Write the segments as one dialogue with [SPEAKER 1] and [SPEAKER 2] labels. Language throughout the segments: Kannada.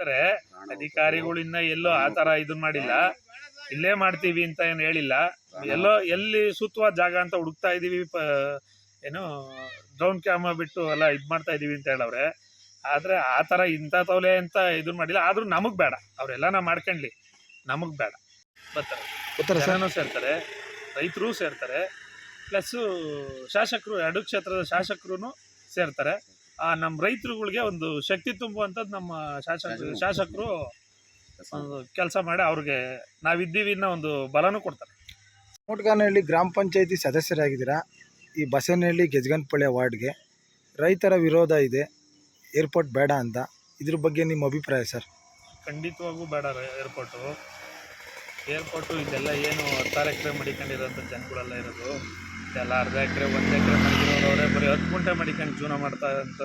[SPEAKER 1] ಮಾಡ್ತಾರೆ. ಇನ್ನ ಎಲ್ಲೋ ಆ ತರ ಇದನ್ ಮಾಡಿಲ್ಲ. ಇಲ್ಲೇ ಮಾಡ್ತೀವಿ ಅಂತ ಏನು ಹೇಳಿಲ್ಲ. ಎಲ್ಲೋ ಎಲ್ಲಿ ಸೂಕ್ತವಾದ ಜಾಗ ಅಂತ ಹುಡುಕ್ತಾ ಇದೀವಿ. ಏನು ಡ್ರೋನ್ ಕ್ಯಾಮ್ರಾ ಬಿಟ್ಟು ಎಲ್ಲ ಇದ್ ಮಾಡ್ತಾ ಇದೀವಿ ಅಂತ ಹೇಳವ್ರೆ. ಆದ್ರೆ ಆತರ ಇಂತ ಇಂಥ ತೌಲೆ ಅಂತ ಇದನ್ ಮಾಡಿಲ್ಲ. ಆದ್ರೂ ನಮಗ್ ಬೇಡ. ಅವ್ರೆಲ್ಲನ ಮಾಡ್ಕೊಂಡ್ಲಿ. ನಮಗ್ ಬೇಡ. ಬರ್ತಾರೆ. ಜನನೂ ಸೇರ್ತಾರೆ. ರೈತರು ಸೇರ್ತಾರೆ. ಪ್ಲಸ್ ಶಾಸಕರು ಎರಡು ಕ್ಷೇತ್ರದ ಶಾಸಕರು ಸೇರ್ತಾರೆ. ನಮ್ಮ ರೈತರುಗಳಿಗೆ ಒಂದು ಶಕ್ತಿ ತುಂಬುವಂಥದ್ದು ನಮ್ಮ ಶಾಸಕ ಶಾಸಕರು. ಕೆಲಸ ಮಾಡಿ ಅವ್ರಿಗೆ ನಾವಿದ್ದೀವಿ ಅನ್ನೋ ಒಂದು ಬಲನೂ ಕೊಡ್ತಾರೆ.
[SPEAKER 2] ಮೋಟ್ಗಾನಹಳ್ಳಿ ಗ್ರಾಮ ಪಂಚಾಯತಿ ಸದಸ್ಯರಾಗಿದ್ದೀರಾ? ಈ ಬಸವನಹಳ್ಳಿ ಗೆಜ್ಗನ್ಪಳ್ಳಿ ವಾರ್ಡ್ಗೆ ರೈತರ ವಿರೋಧ ಇದೆ ಏರ್ಪೋರ್ಟ್ ಬೇಡ ಅಂತ. ಇದ್ರ ಬಗ್ಗೆ ನಿಮ್ಮ ಅಭಿಪ್ರಾಯ ಸರ್?
[SPEAKER 1] ಖಂಡಿತವಾಗೂ ಬೇಡ ಏರ್ಪೋರ್ಟು. ಏರ್ಪೋರ್ಟು ಇದೆಲ್ಲ ಏನು ಕಾರ್ಯಕ್ರಮ ಮಡಿಕೊಂಡಿರೋಂಥ ಜನಗಳೆಲ್ಲ ಇರೋದು. ಇದೆಲ್ಲ ಅರ್ಧ ಎಕರೆ ಒಂದು ಎಕರೆ ಮಡಿಕೊಂಡಿರೋರು ಅವರೇ ಬರೀ ಹತ್ತು ಗುಂಟೆ ಮಡಿಕೊಂಡು ಜೀವನ ಮಾಡ್ತಾ ಇರೋಂಥ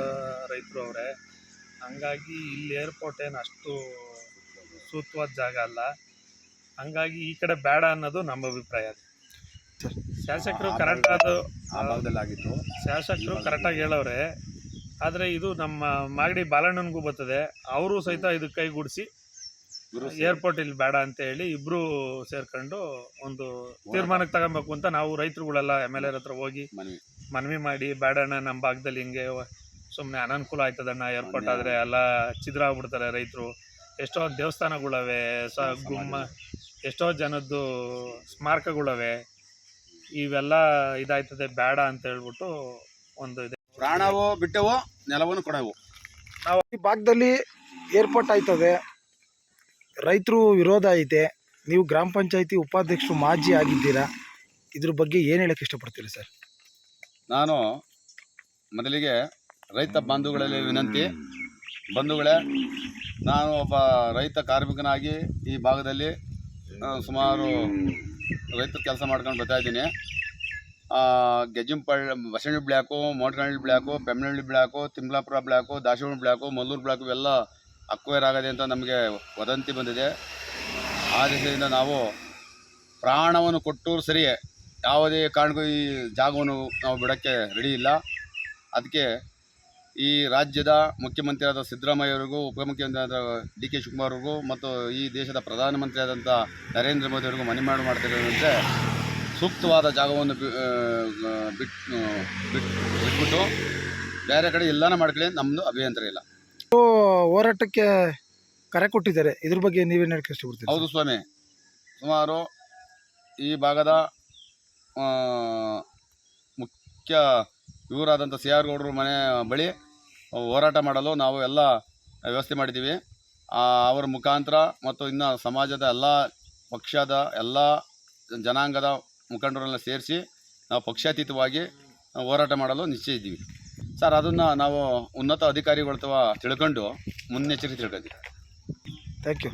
[SPEAKER 1] ರೈತರು ಅವರೇ. ಹಂಗಾಗಿ ಇಲ್ಲಿ ಏರ್ಪೋರ್ಟ್ ಏನು ಅಷ್ಟು ಸೂಕ್ತವಾದ ಜಾಗ ಅಲ್ಲ. ಹಂಗಾಗಿ ಈ ಕಡೆ ಬೇಡ ಅನ್ನೋದು ನಮ್ಮ ಅಭಿಪ್ರಾಯ. ಶಾಸಕರು ಕರೆಕ್ಟ್ ಅದು
[SPEAKER 3] ಆಗಿತ್ತು.
[SPEAKER 1] ಶಾಸಕರು ಕರೆಕ್ಟಾಗಿ ಹೇಳವ್ರೆ. ಆದರೆ ಇದು ನಮ್ಮ ಮಾಗಡಿ ಬಾಲಣ್ಣನಿಗೂ ಬರ್ತದೆ. ಅವರು ಸಹಿತ ಇದಕ್ಕೆ ಕೈಗೂಡಿಸಿ ಏರ್ಪೋರ್ಟ್ ಇಲ್ಲಿ ಬೇಡ ಅಂತ ಹೇಳಿ ಇಬ್ರು ಸೇರ್ಕೊಂಡು ಒಂದು ತೀರ್ಮಾನಕ್ಕೆ ತಗೊಬೇಕು ಅಂತ ನಾವು ರೈತರುಗಳೆಲ್ಲ ಎಂ ಎಲ್ ಎರ್ ಹತ್ರ ಹೋಗಿ
[SPEAKER 3] ಮನವಿ.
[SPEAKER 1] ಮನವಿ ಮಾಡಿ ಬೇಡಣ್ಣ ನಮ್ಮ ಭಾಗದಲ್ಲಿ ಹಿಂಗೆ ಸುಮ್ಮನೆ ಅನಾನುಕೂಲ ಆಯ್ತದಣ್ಣ ಏರ್ಪೋರ್ಟ್ ಆದರೆ ಎಲ್ಲ ಛಿದ್ರ ಆಗ್ಬಿಡ್ತಾರೆ ರೈತರು. ಎಷ್ಟೋ ದೇವಸ್ಥಾನಗಳವೆ ಸ ಗುಮ್ಮ ಎಷ್ಟೋ ಜನದ್ದು ಸ್ಮಾರಕಗಳವೆ. ಇವೆಲ್ಲ ಇದಾಯ್ತದೆ ಬೇಡ ಅಂತ ಹೇಳ್ಬಿಟ್ಟು ಒಂದು ಇದೆ.
[SPEAKER 3] ಪ್ರಾಣವೋ ಬಿಟ್ಟವೋ ನೆಲವನ್ನು ಕೊಡವು.
[SPEAKER 2] ಈ ಭಾಗದಲ್ಲಿ ಏರ್ಪೋರ್ಟ್ ಆಯ್ತದೆ. ರೈತರು ವಿರೋಧ ಐತೆ. ನೀವು ಗ್ರಾಮ ಪಂಚಾಯತಿ ಉಪಾಧ್ಯಕ್ಷರು ಮಾಜಿ ಆಗಿದ್ದೀರಾ? ಇದ್ರ ಬಗ್ಗೆ ಏನು ಹೇಳಕ್ಕೆ ಇಷ್ಟಪಡ್ತೀರಿ ಸರ್?
[SPEAKER 3] ನಾನು ಮೊದಲಿಗೆ ರೈತ ಬಾಂಧುಗಳಲ್ಲಿ ವಿನಂತಿ. ಬಂಧುಗಳೇ, ನಾನು ಒಬ್ಬ ರೈತ ಕಾರ್ಮಿಕನಾಗಿ ಈ ಭಾಗದಲ್ಲಿ ಸುಮಾರು ರೈತರ ಕೆಲಸ ಮಾಡ್ಕೊಂಡು ಬರ್ತಾ ಇದ್ದೀನಿ. Gejjampalla Basavalli block Motgalli block Bemmanahalli block Timlapura block Dasavala block Malluru block ಇವೆಲ್ಲ ಅಕ್ವೈರ್ ಆಗದೆ ಅಂತ ನಮಗೆ ವದಂತಿ ಬಂದಿದೆ. ಆ ದಿಸೆಯಿಂದ ನಾವು ಪ್ರಾಣವನ್ನು ಕೊಟ್ಟರೂ ಸರಿಯೇ. ಯಾವುದೇ ಕಾರಣಕ್ಕೂ ಈ ಜಾಗವನ್ನು ನಾವು ಬಿಡೋಕ್ಕೆ ರೆಡಿ ಇಲ್ಲ. ಅದಕ್ಕೆ ಈ ರಾಜ್ಯದ ಮುಖ್ಯಮಂತ್ರಿಯಾದ ಸಿದ್ದರಾಮಯ್ಯವರಿಗೂ, ಉಪಮುಖ್ಯಮಂತ್ರಿಯಾದ ಡಿ ಕೆ ಶಿವಕುಮಾರ್ಗೂ ಮತ್ತು ಈ ದೇಶದ ಪ್ರಧಾನಮಂತ್ರಿಯಾದಂಥ ನರೇಂದ್ರ ಮೋದಿ ಅವರಿಗೂ ಮನವಿ ಮಾಡಿ ಮಾಡ್ತಿರೋದಂತೆ ಸೂಕ್ತವಾದ ಜಾಗವನ್ನು ಬಿಟ್ಟು ಬಿಟ್ಟು ಬಿಟ್ ಬಿಟ್, ಬಿಟ್ಬಿಟ್ಟು ಬೇರೆ ಕಡೆ ಎಲ್ಲಾನ ಮಾಡ್ಕೊಳ್ಳಿ ನಮ್ಮದು ಅಭಿಯಂತರ ಇಲ್ಲ.
[SPEAKER 2] ಹೋರಾಟಕ್ಕೆ ಕರೆ ಕೊಟ್ಟಿದ್ದಾರೆ. ಇದ್ರ ಬಗ್ಗೆ ನೀವೇನು ಹೇಳಕ್ಕೆ ಇಷ್ಟಪಡ್ತೀರಿ?
[SPEAKER 3] ಹೌದು ಸ್ವಾಮಿ. ಸುಮಾರು ಈ ಭಾಗದ ಮುಖ್ಯ ಇವರಾದಂಥ ಸಿ ಆರ್ ಗೌಡರು ಮನೆ ಬಳಿ ಹೋರಾಟ ಮಾಡಲು ನಾವು ಎಲ್ಲ ವ್ಯವಸ್ಥೆ ಮಾಡಿದ್ದೀವಿ. ಅವರ ಮುಖಾಂತರ ಮತ್ತು ಇನ್ನು ಸಮಾಜದ ಎಲ್ಲ ಪಕ್ಷದ ಎಲ್ಲ ಜನಾಂಗದ ಮುಖಂಡರನ್ನ ಸೇರಿಸಿ ನಾವು ಪಕ್ಷಾತೀತವಾಗಿ ಹೋರಾಟ ಮಾಡಲು ನಿಶ್ಚಯಿದ್ದೀವಿ ಸರ್ ಅದನ್ನು ನಾವು ಉನ್ನತ ಅಧಿಕಾರಿಗಳು ಅಥವಾ ತಿಳ್ಕೊಂಡು ಮುನ್ನೆಚ್ಚರಿಕೆ ತಿಳ್ಕೊಂಡಿದ್ದೀವಿ
[SPEAKER 2] ಥ್ಯಾಂಕ್ ಯು